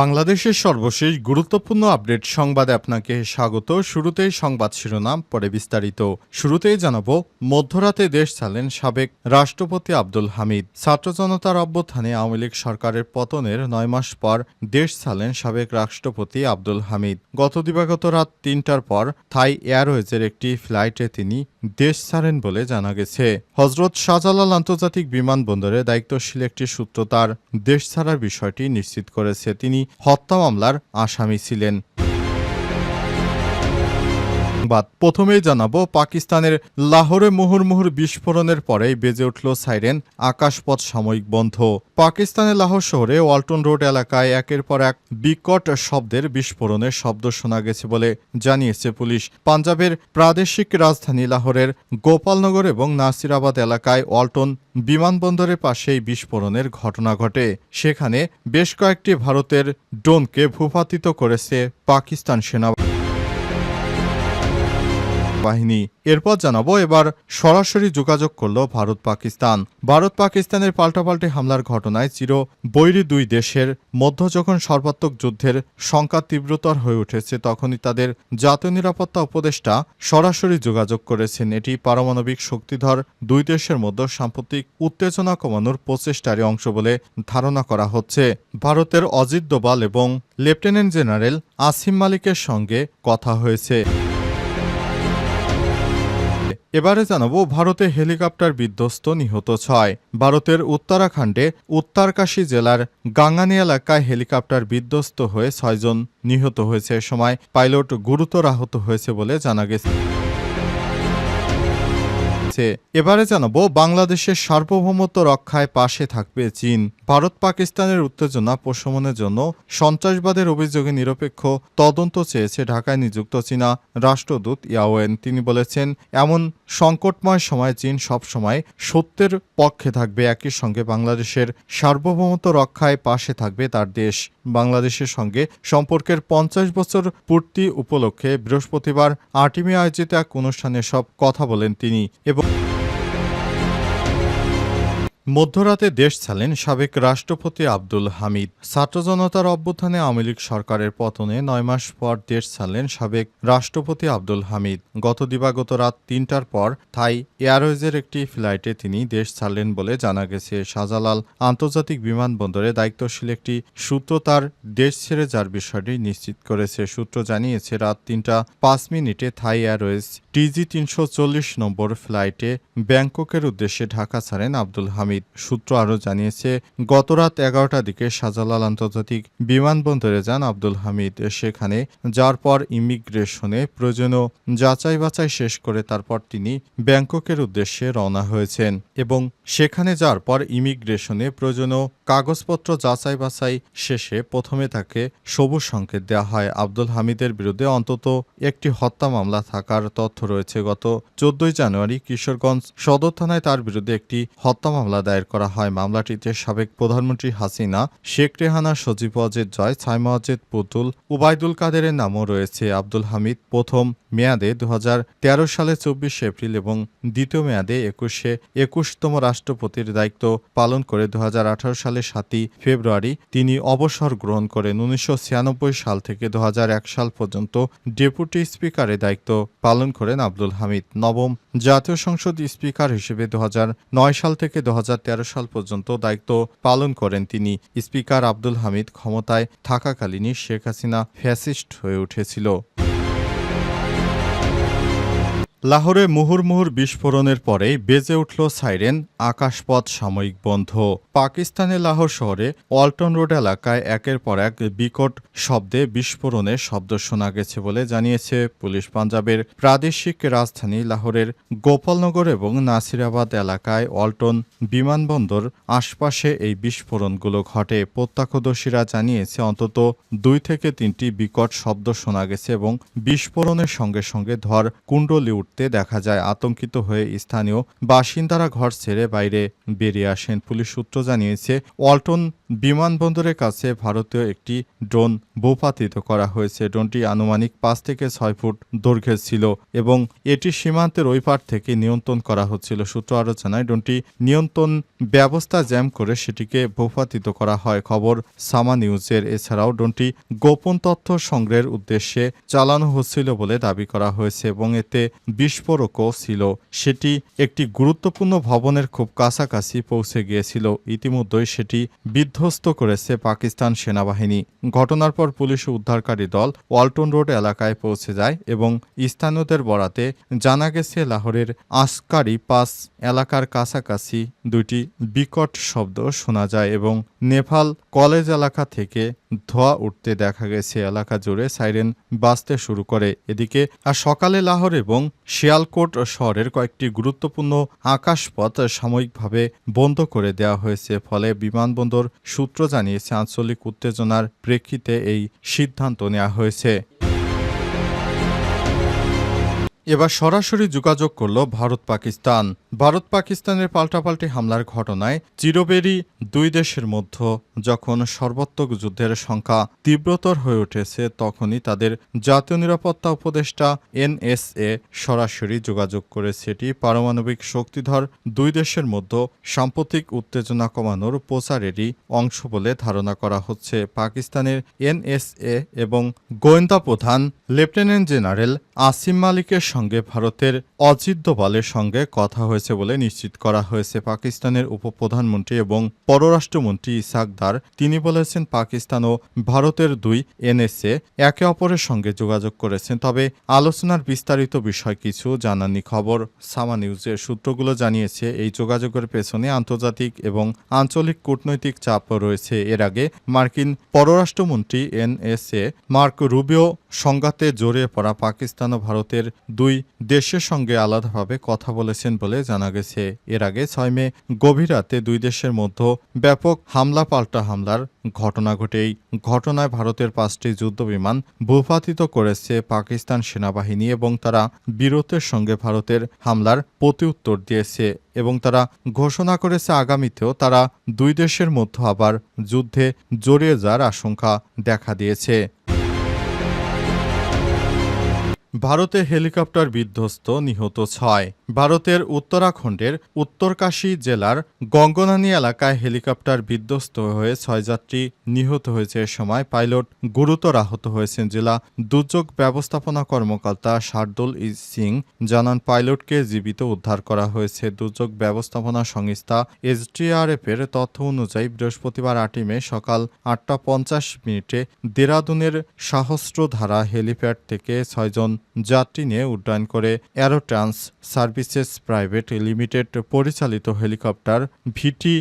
বাংলাদেশের সর্বশেষ গুরুত্বপূর্ণ আপডেট সংবাদে আপনাকে স্বাগত। শুরুতেই সংবাদ শিরোনাম, পরে বিস্তারিত। শুরুতেই জানাব, মধ্যরাতে দেশ চালেন সাবেক রাষ্ট্রপতি আব্দুল হামিদ। ছাত্র জনতার অভ্যুত্থানে আওয়ামী লীগ সরকারের পতনের নয় মাস পর দেশ চালেন সাবেক রাষ্ট্রপতি আব্দুল হামিদ। গত দিবাগত রাত তিনটার পর থাই এয়ারওয়েজের একটি ফ্লাইটে তিনি দেশ ছাড়েন বলে জানা গেছে। হজরত শাহজালাল আন্তর্জাতিক বিমানবন্দরে দায়িত্বশীল একটি সূত্র তার দেশ ছাড়ার বিষয়টি নিশ্চিত করেছে। তিনি হত্যা মামলার আসামি ছিলেন। সংবাদ। প্রথমেই জানাব, পাকিস্তানের লাহোরে মুহুর্মুহুর বিস্ফোরণের পরেই বেজে উঠল সাইরেন, আকাশপথ সাময়িক বন্ধ। পাকিস্তানের লাহোর শহরে ওয়ালটন রোড এলাকায় একের পর এক বিকট শব্দের বিস্ফোরণের শব্দ শোনা গেছে বলে জানিয়েছে পুলিশ। পাঞ্জাবের প্রাদেশিক রাজধানী লাহোরের গোপালনগর এবং নাসিরাবাদ এলাকায় ওয়ালটন বিমানবন্দরের পাশে এই বিস্ফোরণের ঘটনা ঘটে। সেখানে বেশ কয়েকটি ভারতের ড্রোনকে ভূপাতিত করেছে পাকিস্তান সেনা বাহিনী। এরপর জানাব, এবার সরাসরি যোগাযোগ করল ভারত পাকিস্তান। ভারত পাকিস্তানের পাল্টাপাল্টি হামলার ঘটনায় চির বৈরী দুই দেশের মধ্য যখন সর্বাত্মক যুদ্ধের সংখ্যা তীব্রতর হয়ে উঠেছে, তখনই তাদের জাতীয় নিরাপত্তা উপদেষ্টা সরাসরি যোগাযোগ করেছেন। এটি পারমাণবিক শক্তিধর দুই দেশের মধ্যে সাম্প্রতিক উত্তেজনা কমানোর প্রচেষ্টারই অংশ বলে ধারণা করা হচ্ছে। ভারতের অজিত দোবাল এবং লেফটেন্যান্ট জেনারেল আসিম মালিকের সঙ্গে কথা হয়েছে। এবারে জানাব ভারতে হেলিকপ্টার বিধ্বস্ত নিহত ছয়। ভারতের উত্তরাখণ্ডে উত্তরকাশী জেলার গাঙ্গানি এলাকায় হেলিকপ্টার বিধ্বস্ত হয়ে ছয়জন নিহত হয়েছে। এ সময় পাইলট গুরুতর আহত হয়েছে বলে জানা গেছে। এবারে জানাব, বাংলাদেশের সার্বভৌমত্ব রক্ষায় পাশে থাকবে চীন। ভারত পাকিস্তানের উত্তেজনা প্রশমনের জন্য সন্ত্রাসবাদের অভিযোগে নিরপেক্ষ তদন্ত চেয়েছে ঢাকায় নিযুক্ত চীনা রাষ্ট্রদূত ইয়াওয়েন। তিনি বলেছেন, এমন সংকটময় সময় চীন সবসময় সত্যের পক্ষে থাকবে, একই সঙ্গে বাংলাদেশের সার্বভৌমত্ব রক্ষায় পাশে থাকবে তার দেশ। বাংলাদেশের সঙ্গে সম্পর্কের পঞ্চাশ বছর পূর্তি উপলক্ষে বৃহস্পতিবার আটই মে আয়োজিত এক অনুষ্ঠানে সব কথা বলেন তিনি এবং Show. মধ্যরাতে দেশ ছাড়লেন সাবেক রাষ্ট্রপতি আব্দুল হামিদ। ছাত্র জনতার অভ্যুত্থানে আওয়ামী লীগ সরকারের পতনে নয় মাস পর দেশ ছাড়লেন সাবেক রাষ্ট্রপতি আব্দুল হামিদ। গত দিবাগত রাত তিনটার পর থাই এয়ারওয়েজের একটি ফ্লাইটে তিনি দেশ ছাড়লেন বলে জানা গেছে। শাহজালাল আন্তর্জাতিক বিমানবন্দরে দায়িত্বশীল একটি সূত্র তার দেশ ছেড়ে যার বিষয়টি নিশ্চিত করেছে। সূত্র জানিয়েছে, রাত তিনটা পাঁচ মিনিটে থাই এয়ারওয়েজ টিজি তিনশো চল্লিশ নম্বর ফ্লাইটে ব্যাংককের উদ্দেশ্যে ঢাকা ছাড়েন আব্দুল হামিদ। সূত্র আরও জানিয়েছে, গতরাত এগারোটার দিকে শাহজালাল আন্তর্জাতিক বিমানবন্দরে যান আব্দুল হামিদ। সেখানে যার পর ইমিগ্রেশনে প্রয়োজনীয় যাচাই বাছাই শেষ করে তারপর তিনি ব্যাংককের উদ্দেশ্যে রওনা হয়েছেন এবং সেখানে যাওয়ার পর ইমিগ্রেশনে প্রয়োজনীয় কাগজপত্র যাচাই বাছাই শেষে প্রথমে তাকে সবুজ সংকেত দেওয়া হয়। আব্দুল হামিদের বিরুদ্ধে অন্তত একটি হত্যা মামলা থাকার তথ্য রয়েছে। গত চোদ্দই জানুয়ারি কিশোরগঞ্জ সদর থানায় তার বিরুদ্ধে একটি হত্যা মামলা দায়ের করা হয়। মামলাটিতে সাবেক প্রধানমন্ত্রী হাসিনা, শেখ রেহানা, সজীব অজেদ জয় ছাইমা অজেদ পুতুল, উবায়দুল কাদেরের নামও রয়েছে। আব্দুল হামিদ প্রথম মেয়াদে দু হাজার তেরো সালে চব্বিশে এপ্রিল এবং দ্বিতীয় মেয়াদে একুশে একুশতম রাষ্ট্রপতির দায়িত্ব পালন করে। দু হাজার আঠারো সালে সাতই ফেব্রুয়ারি তিনি অবসর গ্রহণ করেন উনিশশো ছিয়ানব্বই সাল থেকে দু হাজার এক সাল পর্যন্ত ডেপুটি স্পিকারের দায়িত্ব পালন করেন আব্দুল হামিদ। নবম জাতীয় সংসদ স্পিকার হিসেবে দু হাজার নয় সাল থেকে দুহাজার তেরো সাল পর্যন্ত দায়িত্ব পালন করেন তিনি। স্পিকার আব্দুল হামিদ ক্ষমতায় থাকাকালীনই শেখ হাসিনা ফ্যাসিস্ট হয়ে উঠেছিল। লাহোরে মুহুর্মুহুর বিস্ফোরণের পরেই বেজে উঠল সাইরেন, আকাশপথ সাময়িক বন্ধ। পাকিস্তানের লাহোর শহরে ওয়ালটন রোড এলাকায় একের পর এক বিকট শব্দে বিস্ফোরণের শব্দ শোনা গেছে বলে জানিয়েছে পুলিশ পাঞ্জাবের প্রাদেশিক রাজধানী লাহোরের গোপালনগর এবং নাসিরাবাদ এলাকায় ওয়ালটন বিমানবন্দর আশপাশে এই বিস্ফোরণগুলো ঘটে। প্রত্যক্ষদর্শীরা জানিয়েছে, অন্তত দুই থেকে তিনটি বিকট শব্দ শোনা গেছে এবং বিস্ফোরণের সঙ্গে সঙ্গে ধর কুণ্ডলি উঠে দেখা যায় আতঙ্কিত হয়ে স্থানীয় বাসিন্দারা ঘর ছেড়ে বাইরে বেরিয়ে আসেন। পুলিশ সূত্র জানিয়েছে, ওয়ালটন বিমানবন্দরের কাছে ভারতীয় একটি ড্রোন ভূপাতিত করা হয়েছে। ড্রোনটি আনুমানিক পাঁচ থেকে ছয় ফুট দৈর্ঘ্যের ছিল এবং এটি সীমান্তের ওই পার থেকে নিয়ন্ত্রণ করা হচ্ছিল। সূত্র আরও জানায়, ড্রোনটি নিয়ন্ত্রণ ব্যবস্থা জ্যাম করে সেটিকে ভূপাতিত করা হয়। খবর সামা নিউজের। এছাড়াও, ড্রোনটি গোপন তথ্য সংগ্রহের উদ্দেশ্যে চালানো হচ্ছিল বলে দাবি করা হয়েছে এবং এতে বিস্ফোরকও ছিল। সেটি একটি গুরুত্বপূর্ণ ভবনের খুব কাছাকাছি পৌঁছে গিয়েছিল। ইতিমধ্যেই সেটি বিধ্বস্ত করেছে পাকিস্তান সেনাবাহিনী। ঘটনার পর পুলিশ উদ্ধারকারী দল ওয়ালটন রোড এলাকায় পৌঁছে যায় এবং স্থানীয়দের বরাতে জানা গেছে, লাহোরের আসকারি পাস এলাকার কাছাকাছি দুইটি বিকট শব্দ শোনা যায় এবং নেপাল কলেজ এলাকা থেকে ধোঁয়া উঠতে দেখা গেছে। এলাকা জুড়ে সাইরেন বাজতে শুরু করে। এদিকে, আর সকালে লাহোর এবং শিয়ালকোট শহরের কয়েকটি গুরুত্বপূর্ণ আকাশপথ সাময়িকভাবে বন্ধ করে দেওয়া হয়েছে, ফলে বিমানবন্দর সূত্র জানিয়েছে, আঞ্চলিক উত্তেজনার প্রেক্ষিতে এই সিদ্ধান্ত নেওয়া হয়েছে। এবার সরাসরি যোগাযোগ করল ভারত পাকিস্তান। ভারত পাকিস্তানের পাল্টাপাল্টি হামলার ঘটনায় চিরবেরই দুই দেশের মধ্যে যখন সর্বাত্মক যুদ্ধের সংখ্যা তীব্রতর হয়ে উঠেছে, তখনই তাদের জাতীয় নিরাপত্তা উপদেষ্টা এনএসএ সরাসরি যোগাযোগ করেছে। এটি পারমাণবিক শক্তিধর দুই দেশের মধ্যে সাম্প্রতিক উত্তেজনা কমানোর প্রচারেরই অংশ বলে ধারণা করা হচ্ছে। পাকিস্তানের এনএসএ এবং গোয়েন্দা প্রধান লেফটেন্যান্ট জেনারেল আসিম মালিকের সঙ্গে ভারতের অজিত দোভালের সঙ্গে কথা হয়েছে বলে নিশ্চিত করা হয়েছে। পাকিস্তানের উপপ্রধানমন্ত্রী এবং পররাষ্ট্রমন্ত্রী ইসাক দার তিনি বলেছেন পাকিস্তান ও ভারতের দুই এনএসএ একে অপরের সঙ্গে যোগাযোগ করেছেন। তবে আলোচনার বিস্তারিত বিষয় কিছু জানানি খবর। সামা নিউজের সূত্রগুলো জানিয়েছে, এই যোগাযোগের পেছনে আন্তর্জাতিক এবং আঞ্চলিক কূটনৈতিক চাপ রয়েছে। এর আগে মার্কিন পররাষ্ট্রমন্ত্রী এনএসএ মার্ক রুবিও সংঘাতে জড়িয়ে পড়া পাকিস্তান ও ভারতের দুই দেশের সঙ্গে আলাদাভাবে কথা বলেছেন বলে জানা গেছে। এর আগে ছয় মে গভীর রাতে দুই দেশের মধ্যে ব্যাপক হামলা পাল্টা হামলার ঘটনা ঘটে এই ঘটনায় ভারতের পাঁচটি যুদ্ধবিমান ভূপাতিত করেছে পাকিস্তান সেনাবাহিনী এবং তারা বীরত্বের সঙ্গে ভারতের হামলার প্রতিউত্তর দিয়েছে এবং তারা ঘোষণা করেছে আগামীতেও তারা দুই দেশের মধ্যে আবার যুদ্ধে জড়িয়ে যাওয়ার আশঙ্কা দেখা দিয়েছে। ভারতে হেলিকপ্টার বিধ্বস্ত নিহত ছয়। ভারতের উত্তরাখণ্ডের উত্তরকাশী জেলার গঙ্গনানী এলাকায় হেলিকপ্টার বিধ্বস্ত হয়ে ছয় যাত্রী নিহত হয়েছে এ সময়। পাইলট গুরুতর আহত হয়েছেন জেলা দুর্যোগ ব্যবস্থাপনা কর্মকর্তা শার্দুল সিং। জানান, পাইলটকে জীবিত উদ্ধার করা হয়েছে দুর্যোগ ব্যবস্থাপনা সংস্থা এসডিআরএফ এর তথ্য অনুযায়ী বৃহস্পতিবার আটই মে সকাল আটটা পঞ্চাশ মিনিটে দেরাদুনের সহস্রধারা হেলিপ্যাড থেকে ছয়জন যাত্রী নিয়ে উড্ডয়ন করে অ্যারোট্রান্স সার্ভিসেস প্রাইভেট লিমিটেড পরিচালিত হেলিকপ্টার ভিটি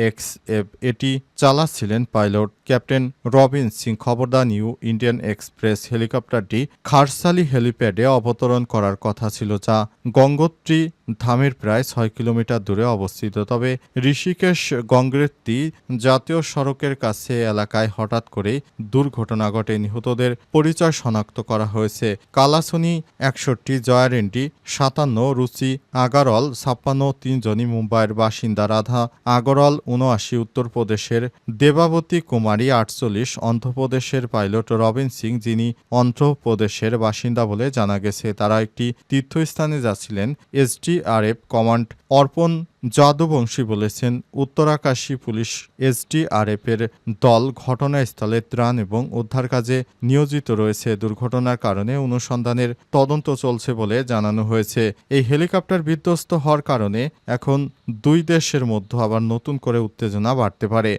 এক্স এফ এটি চালাচ্ছিলেন পাইলট ক্যাপ্টেন রবিন সিং খবরদা নিউ ইন্ডিয়ান এক্সপ্রেস হেলিকপ্টারটি খারসালি হেলিপ্যাডে অবতরণ করার কথা ছিল যা গঙ্গোত্রী ধামের প্রায় ছয় কিলোমিটার দূরে অবস্থিত। তবে ঋষিকেশ গঙ্গোত্রী জাতীয় সড়কের কাছে এলাকায় হঠাৎ করেই দুর্ঘটনা ঘটে। নিহতদের পরিচয় শনাক্ত করা হয়েছে। কালাসনি একষট্টি জয়ারেন্ডি সাতান্ন, রুচি আগারল ছাপ্পান্ন, তিনজনই মুম্বাইয়ের বাসিন্দা। রাধা আগরল উনআশি, উত্তরপ্রদেশের দেবাবতী কুমারী আটচল্লিশ অন্ধ্রপ্রদেশের পাইলট রবিন সিং, যিনি অন্ধ্রপ্রদেশের বাসিন্দা বলে জানা গেছে। তারা একটি তীর্থস্থানে যাচ্ছিলেন এসডিআরএফ কমান্ড অর্পণ যাদবংশী বলেছেন। উত্তরাকাশী পুলিশ এসডিআরএফ এর দল ঘটনাস্থলে ত্রাণ এবং উদ্ধার কাজে নিয়োজিত রয়েছে। দুর্ঘটনার কারণে অনুসন্ধানের তদন্ত চলছে বলে জানানো হয়েছে। এই হেলিকপ্টার বিধ্বস্ত হওয়ার কারণে এখন দুই দেশের মধ্যে আবার নতুন করে উত্তেজনা বাড়তে পারে।